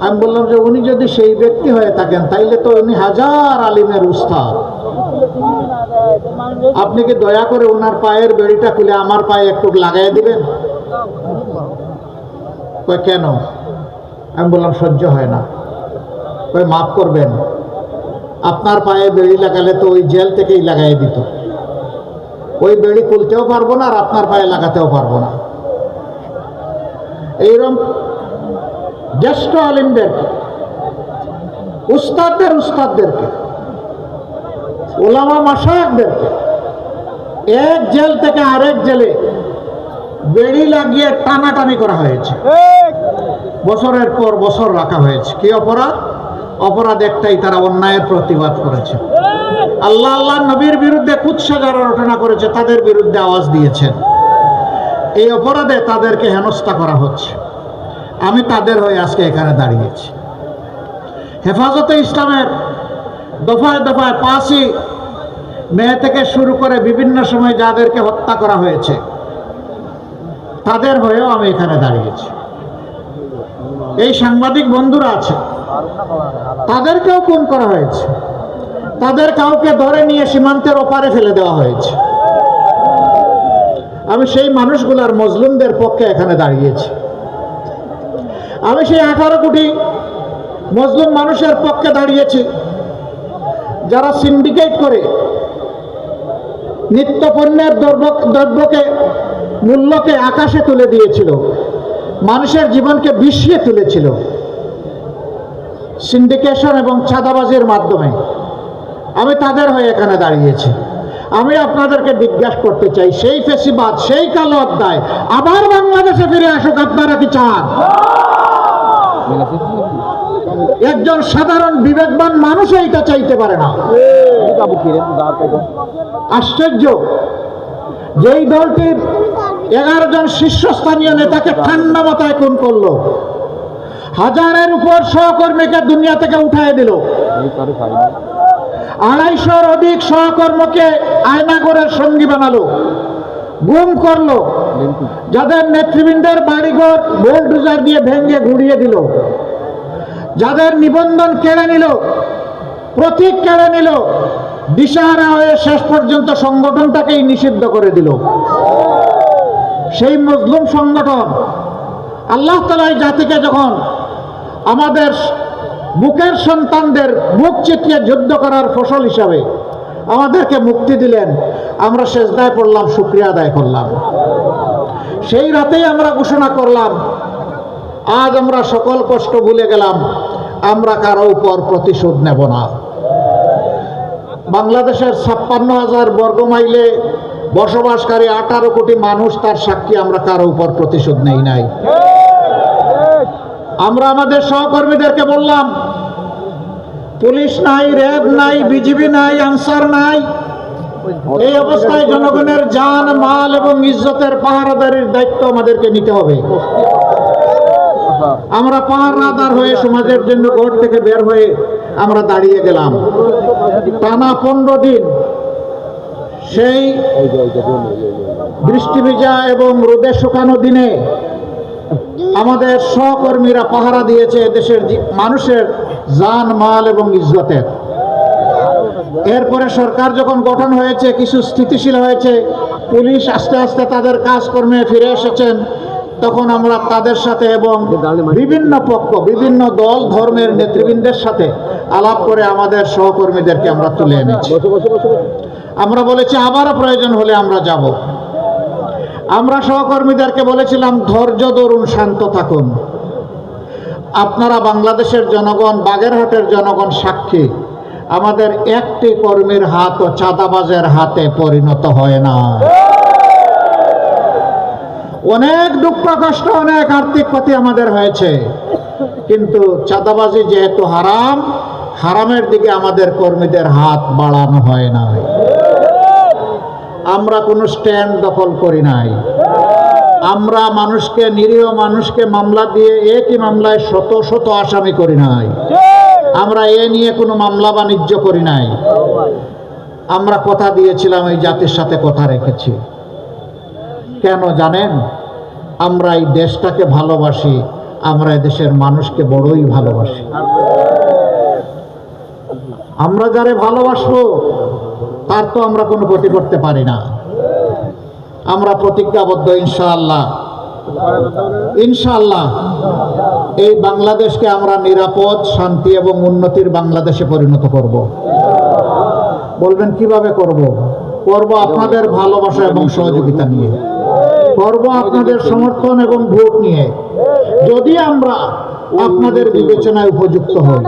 আমি বললাম যে উনি যদি সেই ব্যক্তি হয়ে থাকেন, তাইলে তো উনি হাজার আলিমের উস্তাদ। আপনি কি দয়া করে ওনার পায়ের বেড়িটা খুলে আমার পায়ে একটু লাগাই দিবেন? কেন? আমি বললাম, সহ্য হয় না। কয়, মাফ করবেন। আপনার পায়ে বেড়ি লাগালে তো ওই জেল থেকেই লাগাই দিত। ওই বেড়ি খুলতেও পারব না আর আপনার পায়ে লাগাতেও পারব না। এইরকম জ্যেষ্ঠ আলিমদেরকে উস্তাদদের উস্তাদদেরকে ওলামা মাসায়কদেরকে এক জেল থেকে আরেক জেলে বেড়ি লাগিয়ে টানাটানি করা হয়েছে। বছরের পর বছর রাখা হয়েছে। কি অপরাধ? অপরাধ একটাই তারা অন্যায়ের প্রতিবাদ করেছে। আল্লাহ আল্লাহ নবীর বিরুদ্ধে কুৎসা যারা রটনা করেছে তাদের বিরুদ্ধে আওয়াজ দিয়েছেন। এই অপরাধে তাদেরকে হেনস্থা করা হচ্ছে। আমি তাদের হয়ে আজকে এখানে দাঁড়িয়েছি। হেফাজতে ইসলামের দফায় দফায় পাঁচই মে থেকে শুরু করে বিভিন্ন সময় যাদেরকে হত্যা করা হয়েছে, তাদের হয়েও আমি এখানে দাঁড়িয়েছি। এই সাংবাদিক বন্ধুরা আছে, তাদেরকেও খুন করা হয়েছে, তাদের কাউকে ধরে নিয়ে সীমান্তের ওপারে ফেলে দেওয়া হয়েছে। আমি সেই মানুষগুলার মজলুমদের পক্ষে এখানে দাঁড়িয়েছি। আমি সেই আঠারো কোটি মজলুম মানুষের পক্ষে দাঁড়িয়েছি, যারা সিন্ডিকেট করে নিত্য পণ্যের দ্রব্যকে, মূল্যকে আকাশে তুলে দিয়েছিল, মানুষের জীবনকে বিষিয়ে তুলেছিল সিন্ডিকেশন এবং চাঁদাবাজির মাধ্যমে। আমি তাদের হয়ে এখানে দাঁড়িয়েছি। আমি আপনাদেরকে জিজ্ঞাসা করতে চাই, সেই ফেসিবাদ, সেই কালো অধ্যায়, আবার বাংলাদেশে ফিরে আসুক, আপনারা কি চান? একজন সাধারণ বিবেকবান মানুষ এইটা চাইতে পারে না। আশ্চর্য। যেই দলটির এগারো জন শীর্ষস্থানীয় নেতাকে ঠান্ডা মাথায় খুন করল, হাজারের উপর সহকর্মীকে দুনিয়া থেকে উঠায় দিল। আড়াইশোর অধিক সহকর্মকে আয়নাগরের সঙ্গী বানালো, গুম করল, যাদের নেতৃবৃন্দের বাড়িঘর বোল্ডুজার দিয়ে ভেঙে ঘুরিয়ে দিল। যাদের নিবন্ধন কেড়ে নিল, প্রতীক কেড়ে নিল, দিশাহারা হয়ে শেষ পর্যন্ত সংগঠনটাকেই নিষিদ্ধ করে দিল। সেই মজলুম সংগঠন আল্লাহ তালা জাতিকে যখন আমাদের বুকের সন্তানদের মুখ চিটিয়ে যুদ্ধ করার ফসল হিসাবে আমাদেরকে মুক্তি দিলেন, আমরা শেষদায় পড়লাম, শুক্রিয়া আদায় করলাম। সেই রাতেই আমরা ঘোষণা করলাম আজ আমরা সকল কষ্ট ভুলে গেলাম, আমরা কারও উপর প্রতিশোধ নেব না। বাংলাদেশের ছাপ্পান্ন হাজার বর্গ মাইলে বসবাসকারী আঠারো কোটি মানুষ তার সাক্ষী, আমরা কারও উপর প্রতিশোধ নেই নাই। আমরা আমাদের সহকর্মীদেরকে বললাম, পুলিশ নাই, র্যাব নাই, বিজিবি নাই, আনসার নাই। এই অবস্থায় জনগণের জান, মাল এবং ইজ্জতের পাহারাদারির দায়িত্ব আমাদেরকে নিতে হবে। আমরা পাহারাদার হয়ে সমাজের জন্য ঘর থেকে বের হয়ে আমরা দাঁড়িয়ে গেলাম। টানা পনেরো দিন সেই বৃষ্টি ভিজা এবং রোদে শুকানো দিনে আমাদের সহকর্মীরা পাহারা দিয়েছে দেশের মানুষের জান, মাল এবং ইজ্জতের। এরপরে সরকার যখন গঠন হয়েছে, কিছু স্থিতিশীল হয়েছে, পুলিশ আস্তে আস্তে তাদের কাজকর্মে ফিরে এসেছেন। তখন আমরা তাদের সাথে এবং বিভিন্ন পক্ষ, বিভিন্ন দল, ধর্মের নেতৃবৃন্দের সাথে আলাপ করে আমাদের সহকর্মীদেরকে আমরা তুলে এনেছি। আমরা বলেছি আবারও প্রয়োজন হলে আমরা যাব। আমরা সহকর্মীদেরকে বলেছিলাম, ধৈর্য ধরুন, শান্ত থাকুন। আপনারা বাংলাদেশের জনগণ, বাগেরহাটের জনগণ সাক্ষী। আমাদের একটি কর্মীর হাত ও চাঁদাবাজের হাতে পরিণত হয় না। অনেক দুঃখ কষ্ট অনেক আর্থিক ক্ষতি আমাদের হয়েছে। কিন্তু চাঁদাবাজি যেহেতু হারাম, হারামের দিকে আমাদের কর্মীদের হাত বাড়ানো হয় নাই আমরা কোনো স্ট্যান্ড দখল করি নাই। আমরা মানুষকে, নিরীহ মানুষকে মামলা দিয়ে একই মামলায় শত শত আসামি করি নাই। আমরা এ নিয়ে কোনো মামলা বাণিজ্য করি নাই। আমরা কথা দিয়েছিলাম, এই জাতির সাথে কথা রেখেছি। কেন জানেন? আমরা এই দেশটাকে ভালোবাসি, আমরা দেশের মানুষকে বড়ই ভালোবাসি। আমরা যারে ভালোবাসবো, তার তো আমরা কোনো ক্ষতি করতে পারি না। আমরা প্রতিজ্ঞাবদ্ধ, ইনশাআল্লাহ। ইনশাআল্লাহ, এই বাংলাদেশকে আমরা নিরাপদ, শান্তি এবং উন্নতির বাংলাদেশে পরিণত করব। বলবেন কীভাবে করব? করব আপনাদের ভালোবাসা এবং সহযোগিতা নিয়ে। করব আপনাদের সমর্থন এবং ভোট নিয়ে। যদি আমরা আপনাদের বিবেচনায় উপযুক্ত হই।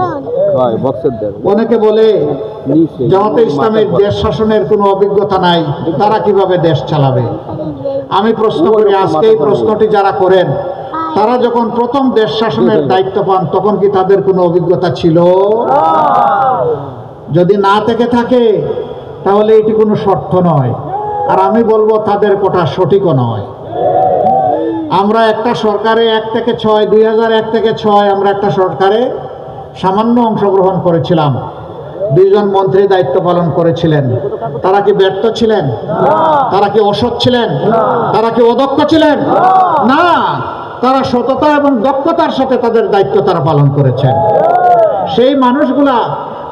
অনেকে বলে জামাতে ইসলামের দেশ শাসনের কোনো অভিজ্ঞতা নাই তারা কীভাবে দেশ চালাবে? আমি প্রশ্ন করি আজকে এই প্রশ্নটি যারা করেন তারা যখন প্রথম দেশ শাসনের দায়িত্ব পান তখন কি তাদের কোনো অভিজ্ঞতা ছিল? যদি না থেকে থাকে তাহলে এটি কোনো শর্ত নয়। আর আমি বলব তাদের কথা সঠিকও নয়। আমরা একটা সরকারে এক থেকে ছয়, দুই এক থেকে ছয় আমরা একটা সরকারে সামান্য অংশগ্রহণ করেছিলাম। দুইজন মন্ত্রী দায়িত্ব পালন করেছিলেন। তারা কি ব্যর্থ ছিলেন? তারা কি অসৎ ছিলেন? তারা কি অদক্ষ ছিলেন? না, তারা সততা এবং দক্ষতার সাথে তাদের দায়িত্ব তারা পালন করেছেন। সেই মানুষগুলা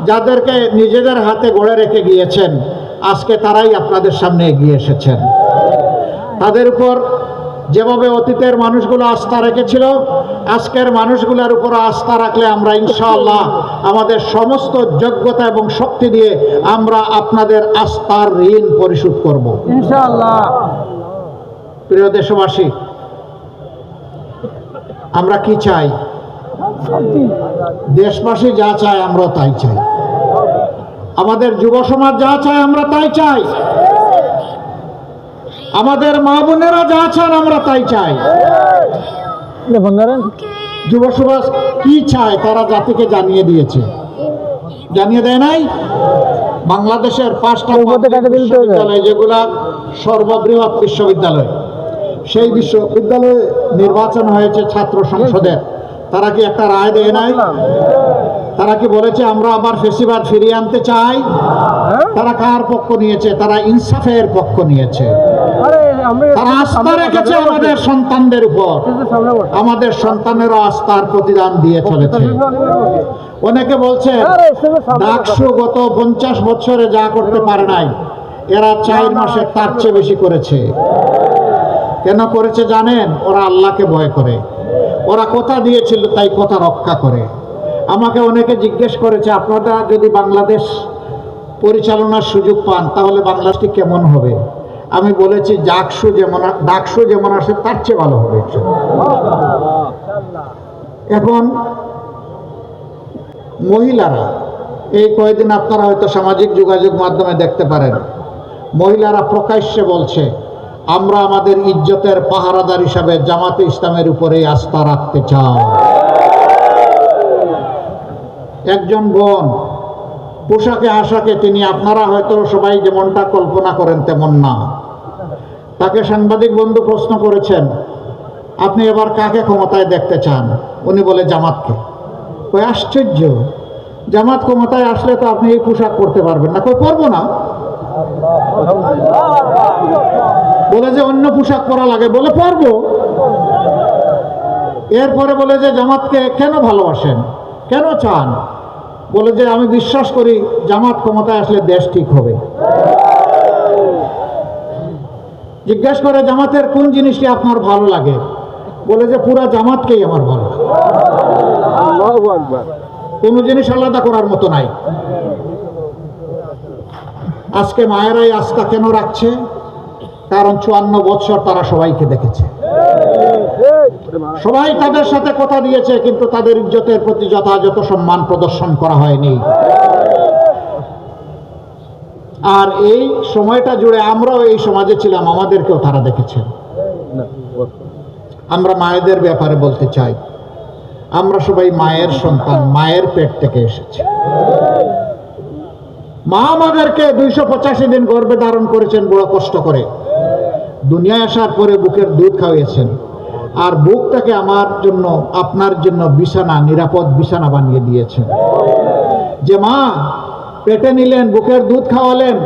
যাদেরকে নিজেদের হাতে গড়ে রেখে গিয়েছেন আজকে তারাই আপনাদের সামনে এগিয়ে এসেছেন। তাদের উপর যেভাবে অতীতের মানুষগুলো আস্থা রেখেছিল আজকের মানুষগুলোর উপর আস্থা রাখলে আমরা ইনশাআল্লাহ আমাদের সমস্ত যোগ্যতা এবং শক্তি দিয়ে আমরা আপনাদের আস্থার ঋণ পরিশোধ করব। ইনশাআল্লাহ। প্রিয় দেশবাসী আমরা কি চাই? দেশবাসী যা চায় আমরা তাই চাই। আমাদের যুব সমাজ যা চায় আমরা তাই চাই। আমাদের মা বোনেরা যা চান আমরা তাই চাই। যুব সমাজ কি চায় তারা জাতিকে জানিয়ে দিয়েছে। জানিয়ে দেয় নাই? বাংলাদেশের পাঁচটা বিশ্ববিদ্যালয় যেগুলা সর্ববৃহৎ বিশ্ববিদ্যালয় সেই বিশ্ববিদ্যালয়ে নির্বাচন হয়েছে ছাত্র সংসদের। তারা কি একটা রায় দেয় নাই? তারা কি বলেছে আমরা আবার ফেসিবাদ ফিরিয়ে আনতে চাই? তারা কার পক্ষ নিয়েছে? তারা ইনসাফের পক্ষ নিয়েছে। তারা আস্থা রেখেছে আমাদের সন্তানদের উপর। আমাদের সন্তানেরা আস্থার প্রতিদান দিয়ে চলেছে। অনেকে বলছে ডাকসু গত পঞ্চাশ বছরে যা করতে পারে নাই এরা চার মাসে তার চেয়ে বেশি করেছে। কেন করেছে জানেন? ওরা আল্লাহকে ভয় করে। ওরা কথা দিয়েছিল তাই কথা রক্ষা করে। আমাকে অনেকে জিজ্ঞেস করেছে, আপনারা যদি বাংলাদেশ পরিচালনার সুযোগ পান, তাহলে বাংলাদেশটি কেমন হবে? আমি বলেছি, ডাকসু যেমন ডাকসু যেমন আসে, তার চেয়ে ভালো হবে এখন মহিলারা, এই কয়েকদিন আপনারা হয়তো সামাজিক যোগাযোগ মাধ্যমে দেখতে পারেন, মহিলারা প্রকাশ্যে বলছে, আমরা আমাদের ইজ্জতের পাহারাদার হিসাবে জামাতে ইসলামের উপরে আস্থা রাখতে চাই। একজন বোন, পোশাকে আশাকে তিনি আপনারা হয়তো সবাই যেমনটা কল্পনা করেন তেমন না। তাকে সাংবাদিক বন্ধু প্রশ্ন করেছেন, আপনি এবার কাকে ক্ষমতায় দেখতে চান? উনি বলে, জামাতকে। কই আশ্চর্য, জামাত ক্ষমতায় আসলে তো আপনি এই পোশাক পরতে পারবেন না। কই পরবো না। বলে যে, অন্য পোশাক পরা লাগে। বলে, পরবো। এরপরে বলে যে, জামাতকে কেন ভালোবাসেন? কেন চান? বলে যে আমি বিশ্বাস করি জামাত ক্ষমতায় আসলে দেশ ঠিক হবে। জিজ্ঞেস করে জামাতের কোন জিনিসটি আপনার ভালো লাগে? বলে যে পুরা জামাতকেই আমার ভালো কোনো জিনিস আলাদা করার মতো নাই। আজকে মায়েরাই আস্থা কেন রাখছে? কারণ চুয়ান্ন বছর তারা সবাইকে দেখেছে। সবাই তাদের সাথে কথা দিয়েছে, কিন্তু তাদের ইজ্জতের প্রতি যথাযথ সম্মান প্রদর্শন করা হয়নি। আর এই সময়টা জুড়ে আমরাও এই সমাজে ছিলাম, আমাদেরকেও তারা দেখেছে। আমরা মায়েদের ব্যাপারে বলতে চাই। আমরা সবাই মায়ের সন্তান, মায়ের পেট থেকে এসেছি। মা আমাদেরকে দুইশো পঁচাশি দিন গর্বে ধারণ করেছেন, বড় কষ্ট করে। দুনিয়ায় আসার পরে বুকের দুধ খাওয়িয়েছেন। আর বুকটাকে আমার জন্য, আপনার জন্য বিছানা, নিরাপদ বিছানা বানিয়ে দিয়েছেন যে মা, পেটে নিলেন, বুকের দুধ খাওয়ালেন,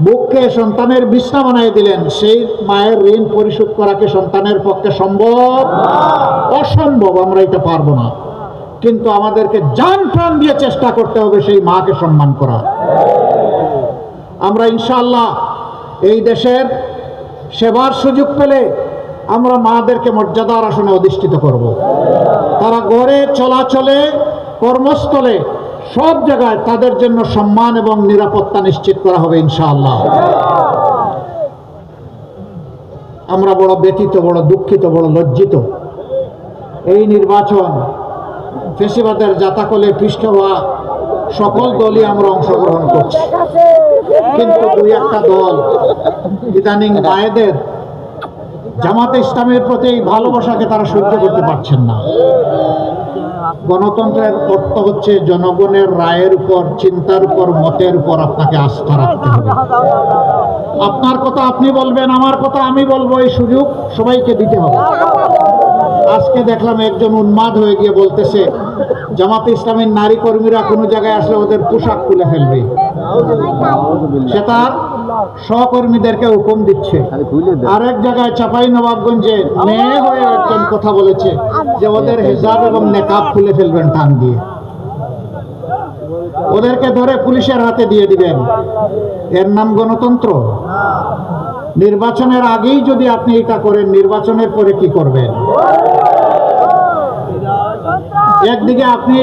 বুককে সন্তানের বিছনা বানিয়ে দিলেন, সেই মায়ের ঋণ পরিশোধ করাকে সন্তানের পক্ষে সম্ভব? অসম্ভব, আমরা এটা পারব না। কিন্তু আমাদেরকে যান প্রাণ দিয়ে চেষ্টা করতে হবে সেই মাকে সম্মান করা। আমরা ইনশাল্লাহ এই দেশের সেবার সুযোগ পেলে আমরা মাদেরকে মর্যাদার আসনে অধিষ্ঠিত করব। তারা গড়ে চলাচলে, কর্মস্থলে, সব জায়গায় তাদের জন্য সম্মান এবং নিরাপত্তা নিশ্চিত করা হবে ইনশাআল্লাহ। আমরা বড় ব্যতীত বড় দুঃখিত, বড় লজ্জিত। এই নির্বাচন, ফেসিবাদের জাতাকলে পৃষ্ঠ হওয়া সকল দলই আমরা অংশগ্রহণ করছি। কিন্তু দুই একটা দল, ইদানিং মায়েদের জামাতে ইসলামের প্রতি এই ভালোবাসাকে তারা সহ্য করতে পারছেন না। গণতন্ত্রের অর্থ হচ্ছে জনগণের রায়ের উপর, চিন্তার উপর, মতের উপর আপনাকে আস্থা রাখতে হবে। আপনার কথা আপনি বলবেন, আমার কথা আমি বলব, এই সুযোগ সবাইকে দিতে হবে। আজকে দেখলাম একজন উন্মাদ হয়ে গিয়ে বলতেছে, জামাতে ইসলামের নারী কর্মীরা কোনো জায়গায় আসলে ওদের পোশাক খুলে ফেলবে। সে তার সহকর্মীদেরকে হুকুম দিচ্ছে। আরেক জায়গায় চাপাই নবাবগঞ্জে মেয়ে হয়ে একজন কথা বলেছে যে ওদের হেজাব এবং নেকাব খুলে ফেলবেন টান দিয়ে। ওদেরকে ধরে পুলিশের হাতে দিয়ে দিবেন। এর নাম গণতন্ত্র। নির্বাচনের আগেই যদি আপনি এটা করেন নির্বাচনের পরে কি করবেন? একদিকে আপনি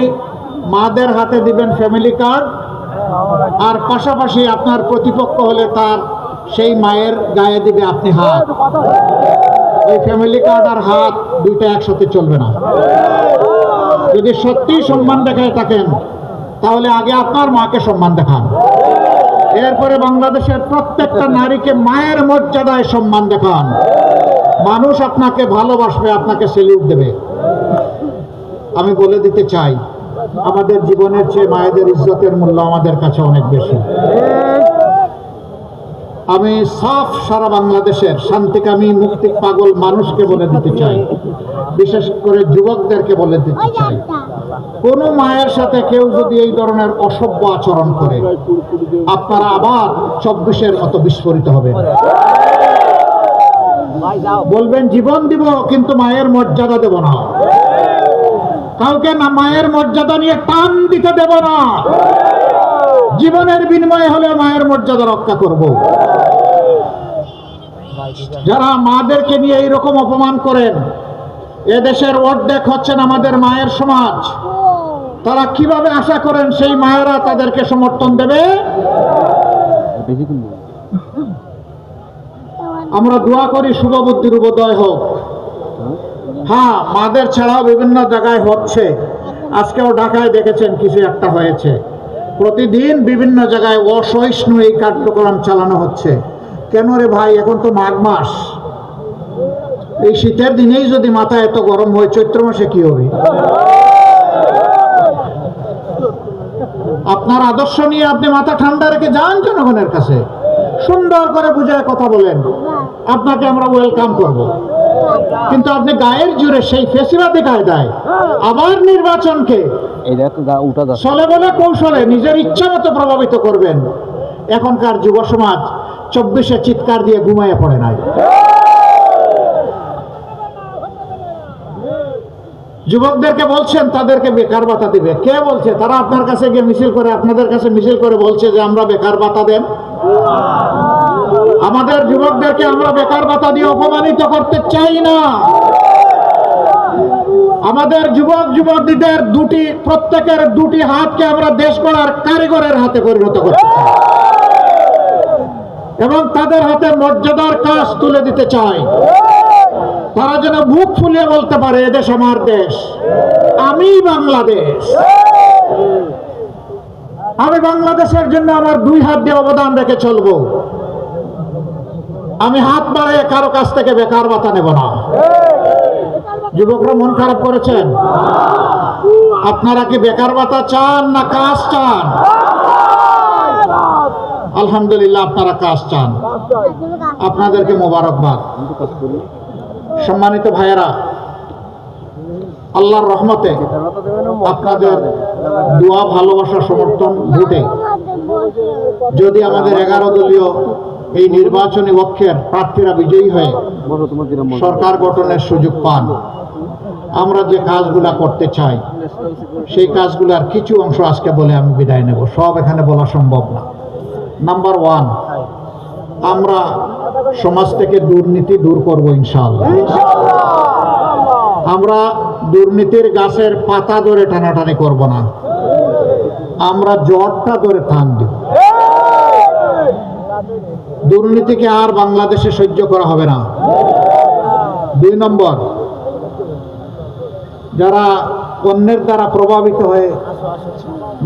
মাদের হাতে দিবেন ফ্যামিলি কার্ড আর পাশাপাশি আপনার প্রতিপক্ষ হলে তার সেই মায়ের গায়ে দিবে আপনি হাত। ওই ফ্যামিলি কার্ড আর হাত দুইটা একসাথে চলবে না। যদি সত্যি সম্মান দেখায় থাকেন, তাহলে আগে আপনার মাকে সম্মান দেখান। এরপরে বাংলাদেশের প্রত্যেকটা নারীকে মায়ের মর্যাদায় সম্মান দেখান। মানুষ আপনাকে ভালোবাসবে, আপনাকে সেলিউট দেবে। আমি বলে দিতে চাই আমাদের জীবনের চেয়ে মায়েদের ইজ্জতের মূল্য আমাদের কাছে অনেক বেশি। আমি সাফ সারা বাংলাদেশের শান্তিকামী, মুক্তি পাগল মানুষকে বলে দিতে চাই। বিশেষ করে যুবকদেরকে বলে দিতে চাই। কোন মায়ের সাথে কেউ যদি এই ধরনের অসভ্য আচরণ করে, আপনারা আবার চব্বিশের মতো বিস্ফোরিত হবে বলবেন, জীবন দিব, কিন্তু মায়ের মর্যাদা দেব না। কাউকে না মায়ের মর্যাদা নিয়ে টান দিতে দেব না। জীবনের বিনিময়ে হলে মায়ের মর্যাদা রক্ষা করব। যারা মাদেরকে নিয়ে এইরকম অপমান করেন, এদেশের অর্ধেক হচ্ছেন আমাদের মায়ের সমাজ। তারা কীভাবে আশা করেন সেই মায়েরা তাদেরকে সমর্থন দেবে? আমরা দোয়া করি শুভ বুদ্ধির উদয় হোক। হ্যাঁ মাদের ছাড়াও বিভিন্ন জায়গায় হচ্ছে। আজকেও ঢাকায় দেখেছেন কিছু একটা হয়েছে। প্রতিদিন বিভিন্ন জায়গায় অসহিষ্ণু এই কার্যক্রম চালানো হচ্ছে। কেন রে ভাই, এখন তো মাঘ মাস। এই শীতের দিনেই যদি মাথা এত গরম হয়, চৈত্র মাসে কি হবে? আপনার আদর্শ নিয়ে আপনি মাথা ঠান্ডা রেখে যান জনগণের কাছে। সুন্দর করে বুঝায় কথা বলেন। আপনাকে আমরা ওয়েলকাম করব। কিন্তু আপনি গায়ের জুড়ে সেই ফেসিবাদী কায়দায় আবার নির্বাচনকে চলে বলে কৌশলে নিজের ইচ্ছা মতো প্রভাবিত করবেন। এখনকার যুব সমাজ চব্বিশে চিৎকার দিয়ে ঘুমাইয়া পড়ে নাই। যুবকদেরকে বলছেন তাদেরকে বেকার ভাতা দিবে। কে বলছে? তারা আপনার কাছে গিয়ে মিছিল করে আপনাদের কাছে মিছিল করে বলছে যে আমরা বেকার ভাতা দেন আমাদের যুবকদেরকে আমরা বেকার ভাতা দিয়ে অপমানিত করতে চাই না। আমাদের যুবক যুবতীদের দুটি, প্রত্যেকের দুটি হাতকে আমরা দেশ গড়ার কারিগরের হাতে পরিণত করতে চাই। এবং তাদের হাতে মর্যাদার কাজ তুলে দিতে চাই। তারা যেন বুক ফুলিয়ে বলতে পারে এদেশ আমার দেশ, আমি বাংলাদেশ। আমি বাংলাদেশের জন্য আমার দুই হাত দিয়ে অবদান রেখে চলবো। আমি হাত বাড়িয়ে কারও কাছ থেকে বেকার ভাতা নেব না। যুবকরা মন খারাপ করেছেন? আপনারা কি বেকার ভাতা চান না কাজ চান? আলহামদুলিল্লাহ, আপনারা কাজ চান। আপনাদেরকে মোবারকবাদ। সম্মানিত ভাইয়েরা, আল্লাহর রহমতে আপনাদের দোয়া, ভালোবাসা, সমর্থন ভোটে যদি আমাদের এগারো দলীয় এই নির্বাচনী পক্ষের প্রার্থীরা বিজয়ী হয়ে সরকার গঠনের সুযোগ পান। আমরা যে কাজগুলা করতে চাই, সেই কাজগুলার কিছু অংশ আজকে বলে আমি বিদায় নেব। সব এখানে বলা সম্ভব না। নাম্বার ওয়ান আমরা সমাজ থেকে দুর্নীতি দূর করব ইনশাআল্লাহ। আমরা দুর্নীতির গাছের পাতা ধরে টানাটানি করব না। আমরা জটটা ধরে টান দিব। দুর্নীতিকে আর বাংলাদেশে সহ্য করা হবে না। দুই নম্বর, যারা অন্যের দ্বারা প্রভাবিত হয়ে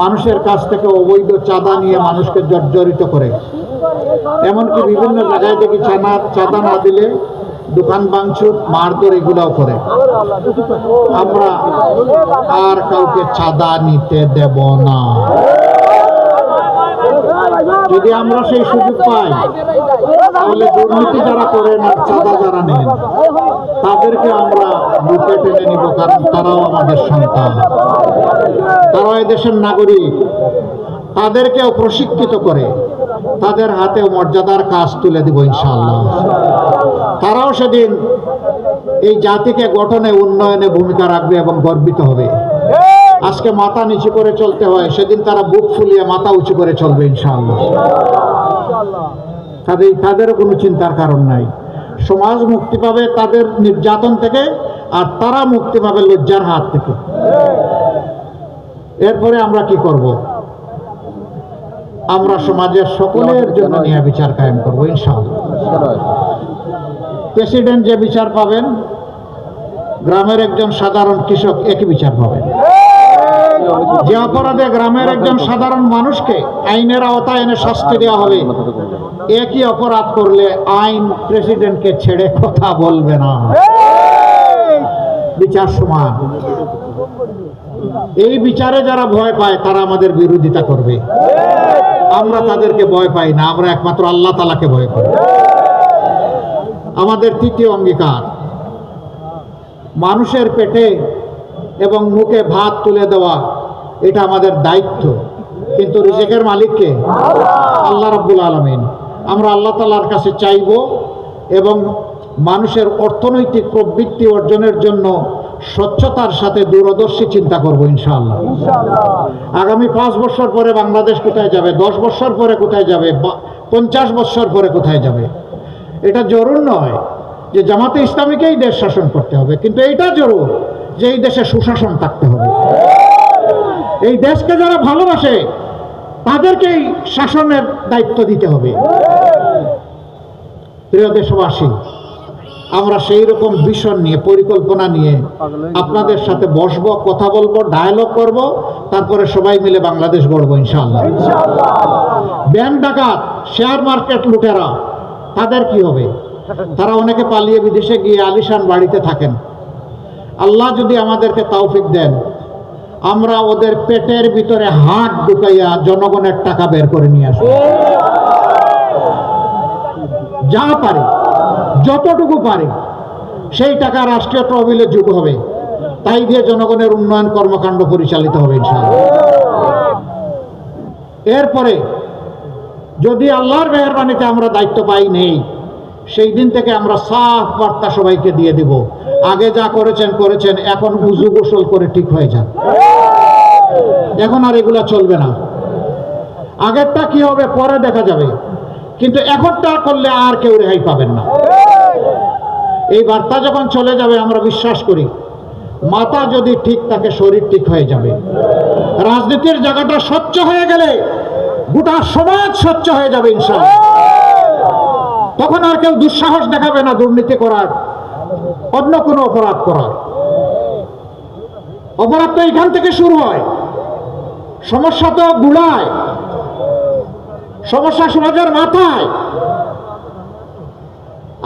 মানুষের কাছ থেকে অবৈধ চাঁদা নিয়ে মানুষকে জর্জরিত করে, এমনকি বিভিন্ন জায়গায় দেখি চাঁদা চাঁদা না দিলে দোকান ভাঙচুর, মারধর এগুলাও করে। আমরা আর কাউকে চাঁদা নিতে দেব না। যদি আমরা সেই সুযোগ পাই, তাহলে দুর্নীতি যারা করেন আর চাঁদা যারা নেন, তাদেরকে আমরা বুকে টেনে নিব, কারণ তারাও আমাদের সন্তান। তারাও এদেশের নাগরিক। তাদেরকেও প্রশিক্ষিত করে, তাদের হাতেও মর্যাদার কাজ তুলে দিব ইনশাআল্লাহ। তারাও সেদিন এই জাতিকে গঠনে, উন্নয়নে ভূমিকা রাখবে এবং গর্বিত হবে। আজকে মাথা নিচু করে চলতে হয় সেদিন তারা বুক ফুলিয়ে মাথা উঁচু করে চলবে ইনশাআল্লাহ। তাদের তাদেরও কোনো চিন্তার কারণ নাই। সমাজ মুক্তি পাবে তাদের নির্যাতন থেকে আর তারা মুক্তি পাবে লজ্জার হাত থেকে। এরপরে আমরা কি করব? আমরা সমাজের সকলের জন্য নিয়ে বিচার কায়েম করব ইনশাআল্লাহ। প্রেসিডেন্ট যে বিচার পাবেন গ্রামের একজন সাধারণ কৃষক একই বিচার পাবেন। যে অপরাধে গ্রামের একজন সাধারণ মানুষকে আইনের আওতায় এনে শাস্তি দেওয়া হবে, একই অপরাধ করলে আইন প্রেসিডেন্টকে ছেড়ে কথা বলবে না। বিচার সমান। এই বিচারে যারা ভয় পায়, তারা আমাদের বিরোধিতা করবে। আমরা তাদেরকে ভয় পাই না, আমরা একমাত্র আল্লাহ তালাকে ভয় করি। আমাদের তৃতীয় অঙ্গীকার, মানুষের পেটে এবং মুখে ভাত তুলে দেওয়া এটা আমাদের দায়িত্ব। কিন্তু রিজেকের মালিককে? আল্লাহ রাব্বুল আলমিন। আমরা আল্লাহ তালার কাছে চাইব এবং মানুষের অর্থনৈতিক প্রবৃত্তি অর্জনের জন্য স্বচ্ছতার সাথে দূরদর্শী চিন্তা করব ইনশাআল্লাহ। আগামী পাঁচ বছর পরে বাংলাদেশ কোথায় যাবে? দশ বছর পরে কোথায় যাবে? পঞ্চাশ বছর পরে কোথায় যাবে? এটা জরুর নয় যে জামাতে ইসলামীকেই দেশ শাসন করতে হবে কিন্তু এইটা জরুর। যে এই দেশে সুশাসন থাকতে হবে। এই দেশকে যারা ভালোবাসে, তাদেরকেই শাসনের দায়িত্ব দিতে হবে। প্রিয় দেশবাসী, আমরা সেই রকম ভিশন নিয়ে, পরিকল্পনা নিয়ে আপনাদের সাথে বসবো, কথা বলব ডায়ালগ করব, তারপরে সবাই মিলে বাংলাদেশ গড়বো ইনশাল্লাহ ব্যাংক ডাকাত শেয়ার মার্কেট লুটেরা, তাদের কি হবে? তারা অনেকে পালিয়ে বিদেশে গিয়ে আলিশান বাড়িতে থাকেন। আল্লাহ যদি আমাদেরকে তাওফিক দেন, আমরা ওদের পেটের ভিতরে হাত ঢুকাইয়া জনগণের টাকা বের করে নিয়ে আসব। যা পারে, যতটুকু পারে, সেই টাকা রাষ্ট্রীয় তহবিলে যোগ হবে। তাই দিয়ে জনগণের উন্নয়ন কর্মকাণ্ড পরিচালিত হবে এরপরে, যদি আল্লাহর মেহরবানিতে আমরা দায়িত্ব পাই, নেই। সেই দিন থেকে আমরা সাফ বার্তা সবাইকে দিয়ে দিব। আগে যা করেছেন করেছেন। এখন উজু গোসল করে ঠিক হয়ে যান। এখন আর এগুলা চলবে না। আগেরটা কি হবে, পরে দেখা যাবে। কিন্তু এখনটা করলে আর কেউ রেহাই পাবেন না। এই বার্তা যখন চলে যাবে, আমরা বিশ্বাস করি, মাথা যদি ঠিক থাকে, শরীর ঠিক হয়ে যাবে। রাজনীতির জায়গাটা স্বচ্ছ হয়ে গেলে গোটা সমাজ স্বচ্ছ হয়ে যাবে, ইনশাআল্লাহ। তখন আর কেউ দুঃসাহস দেখাবে না দুর্নীতি করার, অন্য কোনো অপরাধ করার। অপরাধ তো এখান থেকে শুরু হয়। সমস্যা তো গুড়ায়। সমস্যা সমাজের মাথায়।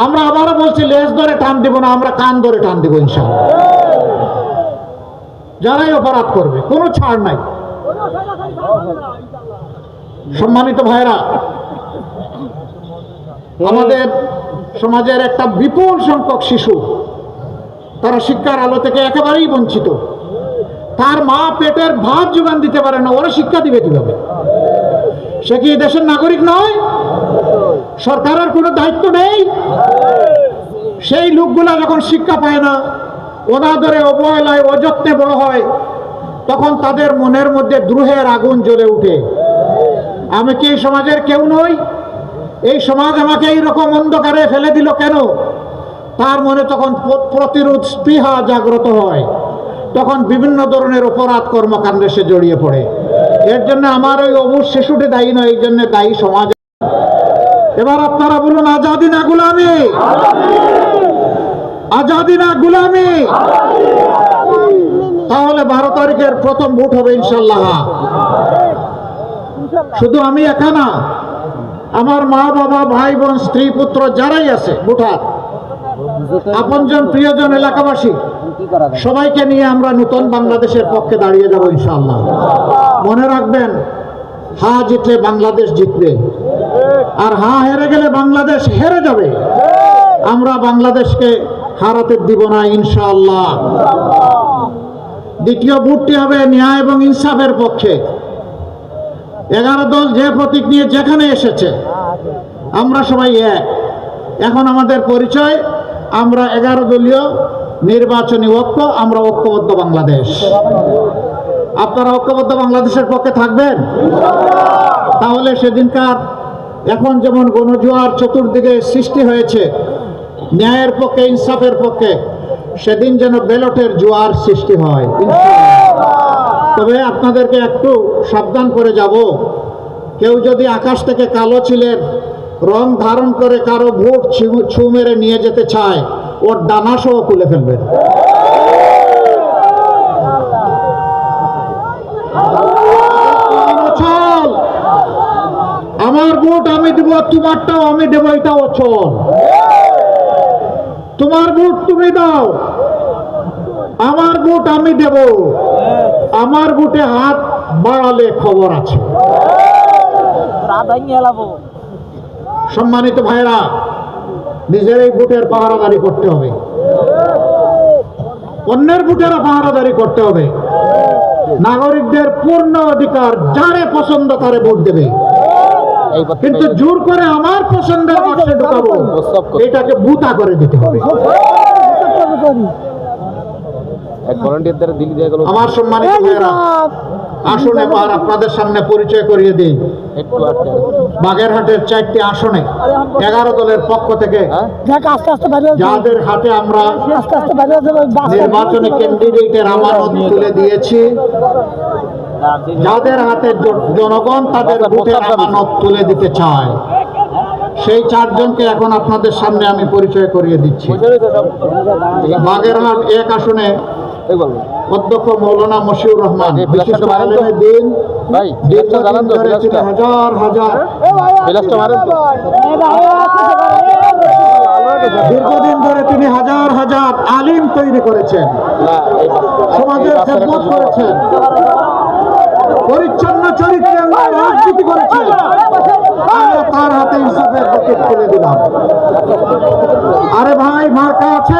আমরা আবারও বলছি, লেজ ধরে টান দিব না, আমরা কান ধরে টান দিব ইনশাআল্লাহ। যারাই অপরাধ করবে, কোনো ছাড় নাই। সম্মানিত ভাইরা আমাদের সমাজের একটা বিপুল সংখ্যক শিশু, তারা শিক্ষার আলো থেকে একেবারেই বঞ্চিত। তার মা পেটের ভাত যোগান দিতে পারে না, ওরা শিক্ষা দিবে কীভাবে? সে কি দেশের নাগরিক নয়? সরকারের কোনো দায়িত্ব নেই? সেই লোকগুলা যখন শিক্ষা পায় না, অনাদরে, অবহেলায়, অযত্নে বড় হয়, তখন তাদের মনের মধ্যে দ্রোহের আগুন জ্বলে উঠে। আমি কি সমাজের কেউ নই? এই সমাজ আমাকে এইরকম অন্ধকারে ফেলে দিল কেন? তার মনে তখন প্রতিরোধ স্পৃহা জাগ্রত হয়। তখন বিভিন্ন ধরনের অপরাধ কর্মকাণ্ডে সে জড়িয়ে পড়ে। এর জন্য আমার ওই অবুজ শিশুটি দায়ী নয়, এই জন্য দায়ী সমাজ। এবার আপনারা বলুন, আজাদি না গুলামি? আজাদি না গুলামি? তাহলে বারো তারিখের প্রথম ভোট হবে ইনশাল্লাহ। শুধু আমি একা না আমার মা বাবা, ভাই বোন, স্ত্রী, পুত্র যারাই আছে ভোটার আপনজন প্রিয়জন এলাকাবাসী, সবাইকে নিয়ে আমরা নতুন বাংলাদেশের পক্ষে দাঁড়িয়ে যাব ইনশাআল্লাহ। মনে রাখবেন, হা জিতলে বাংলাদেশ জিতবে, আর হা হেরে গেলে বাংলাদেশ হেরে যাবে। আমরা বাংলাদেশকে হারাতে দিব না ইনশাআল্লাহ। দ্বিতীয় ভোটটি হবে ন্যায় এবং ইনসাফের পক্ষে। এগারো দল যে প্রতীক নিয়ে যেখানে এসেছে, আমরা সবাই এক। এখন আমাদের পরিচয়, আমরা এগারো দলীয় নির্বাচনী ঐক্য, আমরা ঐক্যবদ্ধ বাংলাদেশ। আপনারা ঐক্যবদ্ধ বাংলাদেশের পক্ষে থাকবেন? তাহলে সেদিনকার এখন যেমন গণজোয়ার চতুর্দিকে সৃষ্টি হয়েছে, ন্যায়ের পক্ষে, ইনসাফের পক্ষে, সেদিন যেন ব্যালটের জোয়ার সৃষ্টি হয়। তবে আপনাদেরকে একটু সাবধান করে যাব। কেউ যদি আকাশ থেকে কালো ছিলেন রং ধারণ করে কারও ভোট ছু মেরে নিয়ে যেতে চায়, ওর ডানা সহ খুলে ফেলবেন। আমার ভোট আমি দেব, তোমারটাও আমি দেবো, এটাও চল। তোমার ভোট তুমি দাও, আমার ভোট আমি দেব। আমার ভোটে হাত বাড়ালে খবর আছে। সম্মানিত ভাইরা নিজের এই ভোটের পাহারাদারি করতে হবে। অন্যের বুটেরও পাহারাদারি করতে হবে। নাগরিকদের পূর্ণ অধিকার যারে পছন্দ তারে ভোট দেবে। কিন্তু জোর করে আমার পছন্দের বাক্সে ঢুকাবো এটাকে বুতা করে দিতে হবে। এক ভলান্টিয়ার দ্বারা দিল্লি দিয়ে গেল। আমার সম্মানিত ভাইয়েরা আসুন এবার আপনাদের সামনে পরিচয় করিয়ে দিই। বাগেরহাটের চারটি আসনে এগারো দলের পক্ষ থেকে হ্যাঁ? দেখ আস্তে আস্তে বাইরে হচ্ছে। যাদের হাতে আমরা নির্বাচনী ক্যান্ডিডেটের আমানত তুলে দিয়েছি। যাদের হাতে জনগণ তাদের ভোটের আমানত তুলে দিতে চায় সেই চারজনকে এখন আপনাদের সামনে আমি পরিচয় করিয়ে দিচ্ছি। বাগেরহাট এক আসনে অধ্যক্ষ মৌলানা মশিউর রহমান দিন ভাই বিলাসটা জানান তো বিলাসটা। হাজার হাজার। বিলাসটা মারেন তো। দীর্ঘদিন ধরে তিনি হাজার হাজার আলিম তৈরি করেছেন। সমাজের খেদমত করেছেন। পরিচ্ছন্ন চরিত্রে রাজনীতি করেছেন। তার হাতে ইনসাফের প্রতীক তুলে দিলাম। আরে ভাই মার্কা আছে?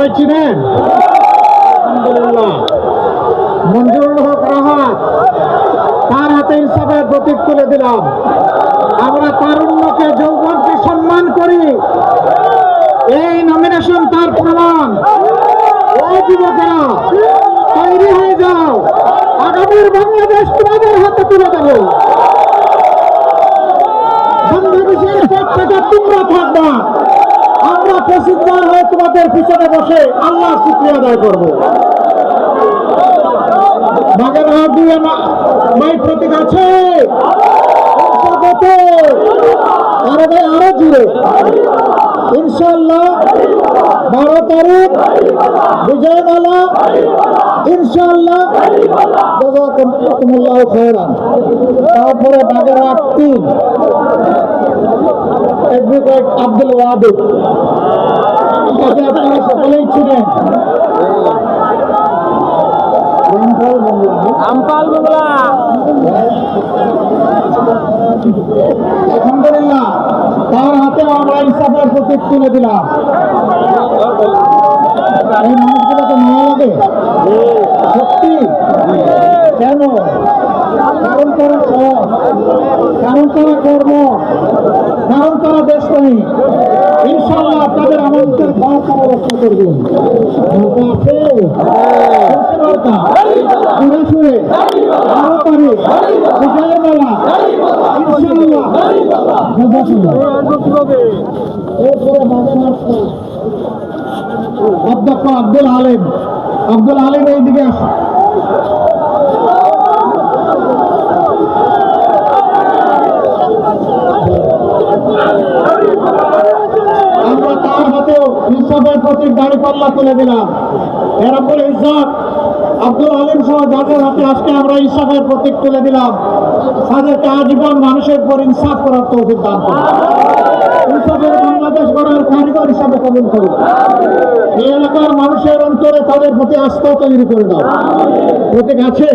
সবাই চিনেন আলহামদুলিল্লাহ। মঞ্জুরুল হক রাহাত তার হাতে ইনসাফের প্রতীক তুলে দিলাম। আমরা তারুণ্যকে, যৌবনকে সম্মান করি। এই নমিনেশন তার প্রমাণ। যুবকেরা, তৈরি হয়ে যাও। আগামীর বাংলাদেশ তোমাদের হাতে তুলে দেব। বাংলাদেশের পক্ষে তোমরা থাকবা। আমরা প্রসিদ্ধার হয়ে তোমাদের পিছনে বসে আল্লাহ শুক্রিয়া আদায় করব। বাগেরহাট দিয়ে মাই প্রতীক আছে? আরে ভাই, আরও জুড়ে। ইনশাল্লাহ বারো তারিখ বিজয়মালা। ইনশাল্লাহ তারপরে বাগেরহাট তিন। অ্যাডভোকেট আব্দুল ওয়াদুদ তাকে আপনারা সকলেই ছিলেন আমপাল বাংলা আলহামদুলিল্লাহ। তার হাতে আমরা ইনসাফের প্রতীক তুলে দিলাম। এই মানুষগুলোকে মায়া লাগে সত্যি? কেন? কারণ তারা সৎ। কারণ তারা কর্ম। কারণ তারা দেশপ্রেমী। ইনশাল্লাহ তাদের আমাদের ঘর তারা রক্ষা করবেন আছে সরষে নৌকা ঘুরে সুরে আরও পারে বিজয়ের মেলা ইনশাল্লাহ জাজাকাল্লাহ। এরপরে মাঝে মাঝে অধ্যক্ষ আব্দুল আলিম। আব্দুল আলিম দাড়ি পাল্লা তুলে দিলাম। আব্দুল আলিম সহ যাদের হাতে আমরা ইনসাফের প্রতীক দিলাম আজীবন মানুষের উপর ইনসাফ বাংলাদেশ গড়ার কারিগর হিসাবে কবুল করুন এই এলাকার মানুষের অন্তরে তাদের প্রতি আস্থা তৈরি করে দাও। প্রতীক আছে।